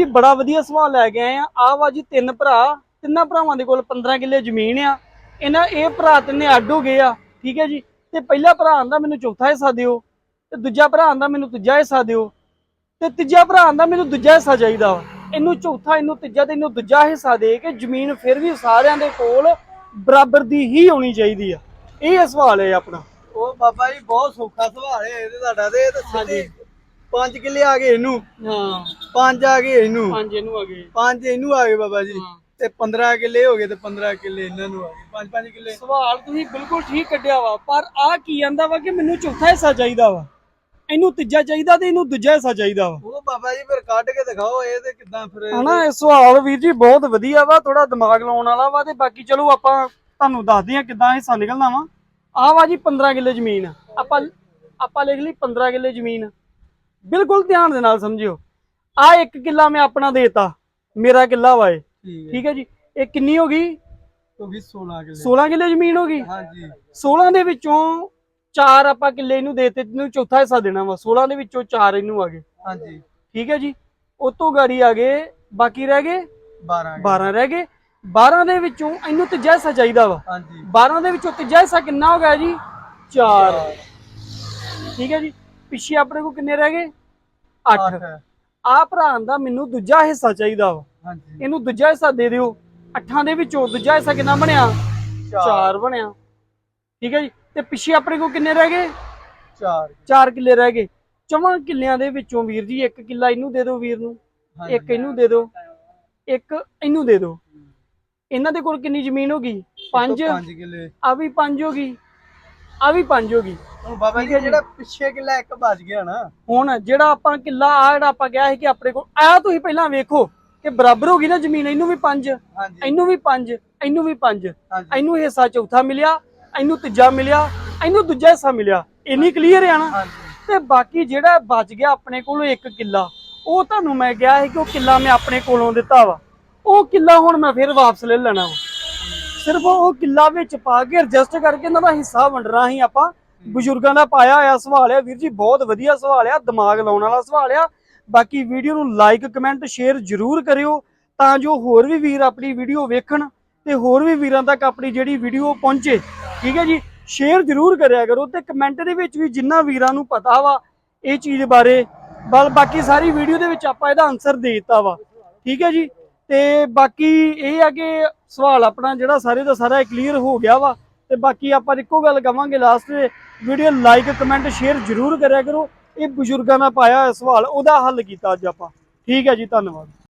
ਜੀ ਬੜਾ ਵਧੀਆ ਸਵਾਲ ਲੈ ਕੇ ਆਏ ਆ। ਆਹ ਵਾ ਜੀ ਤਿੰਨ ਭਰਾ। ਤਿੰਨਾਂ ਭਰਾਵਾਂ ਦੇ ਕੋਲ 15 ਕਿੱਲੇ ਜ਼ਮੀਨ ਆ। ਇਹਨਾਂ ਇਹ ਭਰਾ ਤਿੰਨੇ ਅੱਡ ਹੋ ਗਏ ਆ। ਠੀਕ ਹੈ ਜੀ? ਤੇ ਪਹਿਲਾ ਭਰਾ ਆਂਦਾ ਮੈਨੂੰ ਚੌਥਾ ਹਿੱਸਾ ਦਿਓ। ਤੇ ਦੂਜਾ ਭਰਾ ਆਂਦਾ ਮੈਨੂੰ ਤੀਜਾ ਹਿੱਸਾ ਦਿਓ। ਤੇ ਤੀਜਾ ਭਰਾ ਆਂਦਾ ਮੈਨੂੰ ਦੂਜਾ ਹਿੱਸਾ ਚਾਹੀਦਾ ਇਹਨੂੰ ਚੌਥਾ ਇਹਨੂੰ ਤੀਜਾ ਤੇ ਇਹਨੂੰ ਦੂਜਾ ਹਿੱਸਾ ਦੇ ਕੇ ਜ਼ਮੀਨ ਫਿਰ ਵੀ ਸਾਰਿਆਂ ਦੇ ਕੋਲ ਬਰਾਬਰ ਦੀ ਹੀ ਹੋਣੀ ਚਾਹੀਦੀ ਆ। ਇਹ ਸਵਾਲ ਹੈ ਆਪਣਾ। ਉਹ ਬਾਬਾ ਜੀ ਬਹੁਤ ਸੌਖਾ ਸਵਾਲ ਹੈ। ਇਹਦੇ ਤੁਹਾਡਾ ਤੇ ਇਹ ਤਾਂ ਸਿੱਧੀ ਪੰਜ ਕਿੱਲੇ ਆ ਗਏ ਇਹਨੂੰ। ਹਾਂ। ਪੰਜ ਆ ਗਏ ਇਹਨੂੰ। ਪੰਜ ਇਹਨੂੰ ਆ ਗਏ। ਪੰਜ ਇਹਨੂੰ ਆ ਗਏ ਬਾਬਾ ਜੀ। ਹਾਂ। ਤੇ 15 ਕਿੱਲੇ ਹੋ ਗਏ ਤੇ 15 ਕਿੱਲੇ ਇਹਨਾਂ ਨੂੰ ਆ ਗਏ। ਪੰਜ ਪੰਜ ਕਿੱਲੇ। ਸਵਾਲ ਤੁਸੀਂ ਬਿਲਕੁਲ ਠੀਕ ਕੱਢਿਆ ਵਾ ਪਰ ਆ ਕੀ ਆਂਦਾ ਵਾ ਕਿ ਮੈਨੂੰ ਚੌਥਾ ਹਿੱਸਾ ਚਾਹੀਦਾ ਵਾ? ਇਹਨੂੰ ਤੀਜਾ ਚਾਹੀਦਾ ਤੇ ਇਹਨੂੰ ਦੂਜਾ ਹਿੱਸਾ ਚਾਹੀਦਾ ਵਾ? ਉਹ ਬਾਬਾ ਜੀ ਫਿਰ ਕੱਢ ਕੇ ਦਿਖਾਓ ਇਹ ਤੇ ਕਿਦਾਂ ਫਿਰ ਹਨਾ ਇਹ ਸਵਾਲ ਵੀਰ ਜੀ ਬਹੁਤ ਵਧੀਆ ਵਾ ਥੋੜਾ ਦਿਮਾਗ ਲਾਉਣ ਵਾਲਾ ਵਾ ਤੇ ਬਾਕੀ ਚਲੋ ਆਪਾਂ ਤੁਹਾਨੂੰ ਦੱਸਦੇ ਆ ਕਿਦਾਂ ਹਿੱਸਾ ਨਿਕਲਣਾ ਵਾ। ਆ ਵਾ ਜੀ 15 ਕਿੱਲੇ ਜ਼ਮੀਨ। ਆਪਾਂ ਆਪਾਂ ਲਿਖ ਲਈ 15 ਕਿੱਲੇ ਜ਼ਮੀਨ। ਬਿਲਕੁਲ ਧਿਆਨ ਦੇ ਨਾਲ ਸਮਝਿਓ। ਆ ਇੱਕ ਕਿੱਲਾ ਮੈਂ ਆਪਣਾ ਦੇਤਾ। ਮੇਰਾ ਕਿੱਲਾ ਵਾ ਇਹ। ਠੀਕ ਹੈ। ਹੈ ਜੀ? ਇਹ ਕਿੰਨੀ ਹੋ ਗਈ? ਉਹ ਵੀ 16 ਕਿੱਲੇ। 16 ਕਿੱਲੇ ਜ਼ਮੀਨ ਹੋ ਗਈ? ਹਾਂਜੀ। 16 ਦੇ ਵਿੱਚੋਂ ਚਾਰ ਆਪਾਂ ਕਿੱਲੇ ਇਹਨੂੰ ਦੇਤੇ ਇਹਨੂੰ ਚੌਥਾ ਹਿੱਸਾ ਦੇਣਾ ਵਾ। 16 ਦੇ ਵਿੱਚੋਂ ਚਾਰ ਇਹਨੂੰ ਆ ਗਏ। ਹਾਂਜੀ। ਠੀਕ ਹੈ ਜੀ? ਤੋਂ ਗਾੜੀ ਆ ਗਏ ਬਾਕੀ ਰਹਿ ਗਏ? 12 12 ਰਹਿ ਗਏ। 12 ਦੇ ਵਿੱਚੋਂ ਇਹਨੂੰ ਤੀਜਾ ਹਿੱਸਾ ਚਾਹੀਦਾ ਵਾ। ਹਾਂਜੀ। 12 ਦੇ ਵਿੱਚੋਂ ਤੀਜਾ ਹਿੱਸਾ ਕਿੰਨਾ ਹੋ ਗਿਆ ਜੀ? 4 ਠੀਕ ਹੈ ਜੀ? ਪਿੱਛੇ ਆਪਣੇ ਕੋਲ ਕਿੰਨੇ ਰਹਿ ਗਏ? 8 ਅੱਠ। ਆ ਭਰਾ ਦਾ ਮੈਨੂੰ ਦੂਜਾ ਹਿੱਸਾ ਚਾਹੀਦਾ ਵਾ। ਹਾਂਜੀ। ਇਹਨੂੰ ਦੂਜਾ ਹਿੱਸਾ ਦੇ ਦਿਓ। ਅੱਠਾਂ ਦੇ ਵਿੱਚੋਂ ਦੂਜਾ ਹਿੱਸਾ ਕਿੰਨਾ ਬਣਿਆ? 4 ਬਣਿਆ। ਠੀਕ ਹੈ ਜੀ? ਤੇ ਪਿੱਛੇ ਆਪਣੇ ਕੋਲ ਕਿੰਨੇ ਰਹਿ ਗਏ? 4 4 ਕਿੱਲੇ ਰਹਿ ਗਏ। ਚੌਵਾਂ ਕਿੱਲਿਆਂ ਦੇ ਵਿੱਚੋਂ ਵੀਰ ਜੀ ਇੱਕ ਕਿੱਲਾ ਇਹਨੂੰ ਦੇ ਦਿਓ ਵੀਰ ਨੂੰ। ਇੱਕ ਇਹਨੂੰ ਦੇ ਦਿਓ। ਇੱਕ ਇਹਨੂੰ ਦੇ ਦਿਓ। ਇਹਨਾਂ ਦੇ ਕੋਲ ਕਿੰਨੀ ਜ਼ਮੀਨ ਹੋ ਗਈ? 5 5 ਕਿੱਲੇ। ਆ ਵੀ 5 ਹੋ ਗਈ। ਆ ਵੀ 5 ਹੋ ਗਈ। ਹੁਣ ਬਾਬਾ ਜੀ। ਜਿਹੜਾ ਪਿੱਛੇ ਕਿੱਲਾ ਇੱਕ ਬਚ ਗਿਆ ਨਾ। ਹੁਣ ਜਿਹੜਾ ਆਪਾਂ ਕਿੱਲਾ ਆ ਜਿਹੜਾ ਆਪਾਂ ਕਿਹਾ ਸੀ ਕਿ ਆਪਣੇ ਕੋਲ ਆ ਤੁਸੀਂ ਪਹਿਲਾਂ ਵੇਖੋ ਕਿ ਬਰਾਬਰ ਹੋ ਗਈ ਨਾ ਜ਼ਮੀਨ ਇਹਨੂੰ ਵੀ 5 ਹਾਂਜੀ। ਇਹਨੂੰ ਵੀ 5 ਇਹਨੂੰ ਵੀ 5 ਹਾਂਜੀ। ਇਹਨੂੰ ਹਿੱਸਾ ਚੌਥਾ ਮਿਲਿਆ ਇਹਨੂੰ ਤੀਜਾ ਮਿਲਿਆ ਇਹਨੂੰ ਦੂਜਾ ਹਿੱਸਾ ਮਿਲਿਆ। ਇੰਨੀ ਕਲੀਅਰ ਆ ਨਾ? ਤੇ ਬਾਕੀ ਜਿਹੜਾ ਬਚ ਗਿਆ ਆਪਣੇ ਕੋਲੋਂ ਇੱਕ ਕਿੱਲਾ ਉਹ ਤੁਹਾਨੂੰ ਮੈਂ ਕਿਹਾ ਸੀ ਕਿ ਉਹ ਕਿੱਲਾ ਮੈਂ ਆਪਣੇ ਕੋਲੋਂ ਦਿੱਤਾ ਵਾ। ਉਹ ਕਿੱਲਾ ਹੁਣ ਮੈਂ ਫਿਰ ਵਾਪਸ ਲੈ ਲੈਣਾ ਵਾ। ਸਿਰਫ ਉਹ ਕਿੱਲਾ ਵਿੱਚ ਪਾ ਕੇ ਐਡਜਸਟ ਕਰਕੇ ਇਹਨਾਂ ਦਾ ਹਿੱਸਾ ਵੰਡਣਾ ਹੀ ਆਪਾਂ। ਬਜ਼ੁਰਗਾਂ ਦਾ ਪਾਇਆ ਹੋਇਆ ਸਵਾਲ ਆ, ਵੀਰ ਜੀ ਬਹੁਤ ਵਧੀਆ ਸਵਾਲ ਆ, ਦਿਮਾਗ ਲਾਉਣ ਵਾਲਾ ਸਵਾਲ ਆ। ਬਾਕੀ ਵੀਡੀਓ ਨੂੰ ਲਾਈਕ ਕਮੈਂਟ ਸ਼ੇਅਰ ਜ਼ਰੂਰ ਕਰਿਓ ਤਾਂ ਜੋ ਹੋਰ ਵੀ ਵੀਰ ਆਪਣੀ ਵੀਡੀਓ ਵੇਖਣ ਤੇ ਹੋਰ ਵੀ ਵੀਰਾਂ ਤੱਕ ਆਪਣੀ ਜਿਹੜੀ ਵੀਡੀਓ ਪਹੁੰਚੇ। ਠੀਕ ਹੈ ਜੀ? ਸ਼ੇਅਰ ਜ਼ਰੂਰ ਕਰਿਆ ਕਰੋ ਤੇ ਕਮੈਂਟ ਦੇ ਵਿੱਚ ਵੀ ਜਿੰਨਾ ਵੀਰਾਂ ਨੂੰ ਪਤਾ ਵਾ ਇਹ ਚੀਜ਼ ਬਾਰੇ। ਬਲ ਬਾਕੀ ਸਾਰੀ ਵੀਡੀਓ ਦੇ ਵਿੱਚ ਆਪਾਂ ਇਹਦਾ ਆਨਸਰ ਦੇ ਦਿੱਤਾ ਵਾ। ਠੀਕ ਹੈ ਜੀ? ਤੇ ਬਾਕੀ ਇਹ ਆ ਕਿ ਸਵਾਲ ਆਪਣਾ ਜਿਹੜਾ ਸਾਰੇ ਦਾ ਸਾਰਾ ਕਲੀਅਰ ਹੋ ਗਿਆ ਵਾ, ਤੇ ਬਾਕੀ ਆਪਾਂ ਇੱਕੋ ਗੱਲ ਕਵਾਂਗੇ ਲਾਸਟ ਤੇ ਵੀਡੀਓ ਲਾਈਕ ਕਮੈਂਟ ਸ਼ੇਅਰ ਜ਼ਰੂਰ ਕਰਿਆ ਕਰੋ। ਇਹ ਬਜ਼ੁਰਗਾਂ ਦਾ ਪਾਇਆ ਹੋਇਆ ਸਵਾਲ, ਉਹਦਾ ਹੱਲ ਕੀਤਾ ਅੱਜ ਆਪਾਂ। ਠੀਕ ਹੈ ਜੀ, ਧੰਨਵਾਦ।